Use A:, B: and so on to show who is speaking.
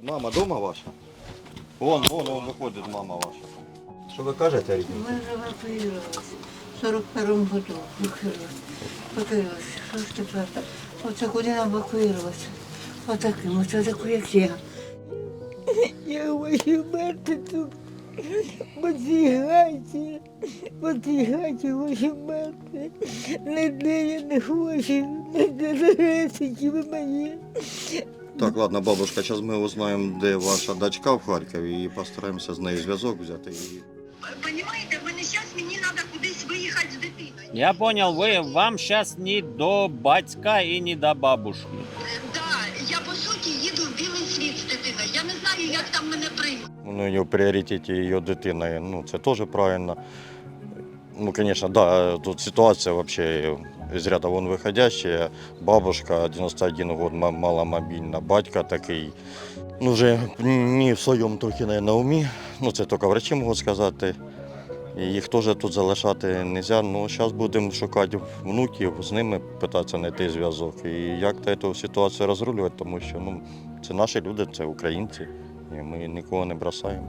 A: Мама дома ваша? Вон, вон, вон виходить мама ваша. Що ви кажете, рідні?
B: Мы эвакуировались. В 41 году эвакуировались. Эвакуировались. Що ж тепер так? Оце куди нам евакуюватися? Отаким, оце таку, як я. Я хочу мати тут. В цій хаті. В цій хаті хочу мати. Ніде я не хочу. Мої.
A: Так, ладно, бабушка, зараз ми узнаємо, де ваша дочка в Харкові і постараємося з нею зв'язок взяти. І...
C: Понимаете, в мене зараз мені треба кудись виїхати з дитиною.
D: Я понял, вы, вам сейчас не до батька и не до бабушки.
C: Да, я по суті їду в білий світ з дитиною. Я не знаю, як там мене приймуть.
A: Ну, в пріоритеті її дитина, ну, це теж правильно. Ну, звісно, да, тут ситуація вообще из ряда вон выходящая. Бабушка 91 год, ма- маломобільна, батько такий. Ну, вже не в своєму трохи не на умі. Ну, це тільки врачі можуть сказати. Їх теж тут залишати не можна. Ну, зараз будемо шукати внуків, з ними питатися знайти зв'язок. І як цю ситуацію розрулювати, тому що ну, це наші люди, це українці. І ми нікого не бросаємо.